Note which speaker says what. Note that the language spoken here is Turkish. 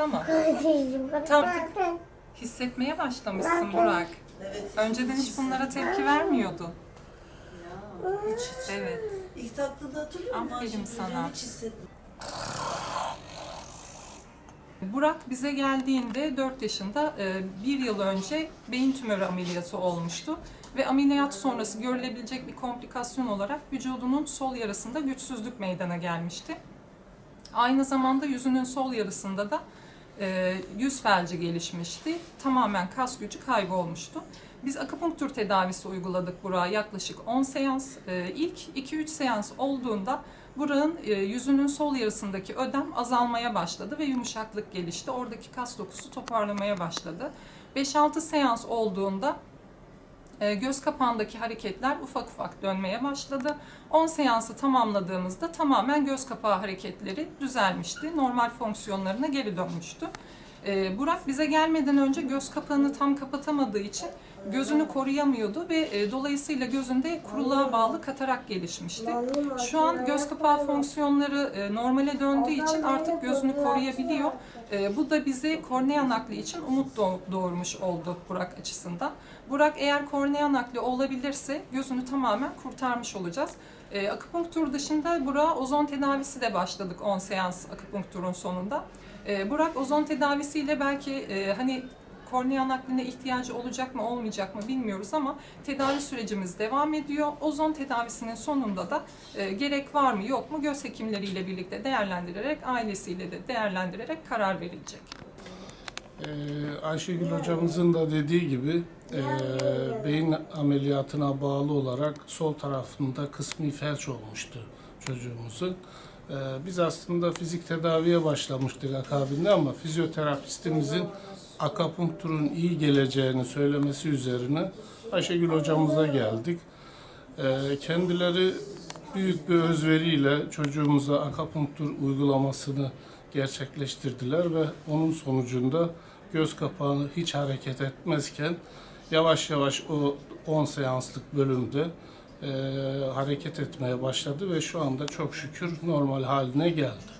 Speaker 1: ama tam hissetmeye başlamışsın Burak.
Speaker 2: Evet.
Speaker 1: Önceden hiç bunlara tepki vermiyordun.
Speaker 2: Ya, hiç, hiç.
Speaker 1: Evet.
Speaker 2: İlk taktığında hatırlıyor musun?
Speaker 1: Aferin
Speaker 2: Ayşegül?
Speaker 1: sana.
Speaker 2: Hiç hissetmedim.
Speaker 1: Burak bize geldiğinde 4 yaşında e, bir yıl önce beyin tümörü ameliyatı olmuştu. Ve ameliyat sonrası görülebilecek bir komplikasyon olarak vücudunun sol yarısında güçsüzlük meydana gelmişti. Aynı zamanda yüzünün sol yarısında da e, yüz felci gelişmişti. Tamamen kas gücü kaybolmuştu. Biz akupunktur tedavisi uyguladık Burak'a yaklaşık 10 seans. E, ilk 2-3 seans olduğunda Burak'ın e, yüzünün sol yarısındaki ödem azalmaya başladı ve yumuşaklık gelişti. Oradaki kas dokusu toparlamaya başladı. 5-6 seans olduğunda göz kapağındaki hareketler ufak ufak dönmeye başladı. 10 seansı tamamladığımızda tamamen göz kapağı hareketleri düzelmişti. Normal fonksiyonlarına geri dönmüştü. E, Burak bize gelmeden önce göz kapağını tam kapatamadığı için gözünü koruyamıyordu ve e, dolayısıyla gözünde kuruluğa bağlı katarak gelişmişti. Şu an göz kapağı fonksiyonları e, normale döndüğü için artık gözünü koruyabiliyor. E, bu da bize kornea nakli için umut doğ- doğurmuş oldu Burak açısından. Burak eğer kornea nakli olabilirse gözünü tamamen kurtarmış olacağız. E, akupunktur dışında Burak'a ozon tedavisi de başladık 10 seans akupunkturun sonunda. E, Burak ozon tedavisiyle belki e, hani kornea nakline ihtiyacı olacak mı olmayacak mı bilmiyoruz ama tedavi sürecimiz devam ediyor. Ozon tedavisinin sonunda da e, gerek var mı yok mu göz hekimleriyle birlikte değerlendirerek ailesiyle de değerlendirerek karar verilecek.
Speaker 3: Ee, Ayşegül hocamızın da dediği gibi e, beyin ameliyatına bağlı olarak sol tarafında kısmi felç olmuştu çocuğumuzun. Ee, biz aslında fizik tedaviye başlamıştık akabinde ama fizyoterapistimizin akapunkturun iyi geleceğini söylemesi üzerine Ayşegül hocamıza geldik. Ee, kendileri büyük bir özveriyle çocuğumuza akapunktur uygulamasını gerçekleştirdiler ve onun sonucunda göz kapağı hiç hareket etmezken yavaş yavaş o 10 seanslık bölümde e, hareket etmeye başladı ve şu anda çok şükür normal haline geldi.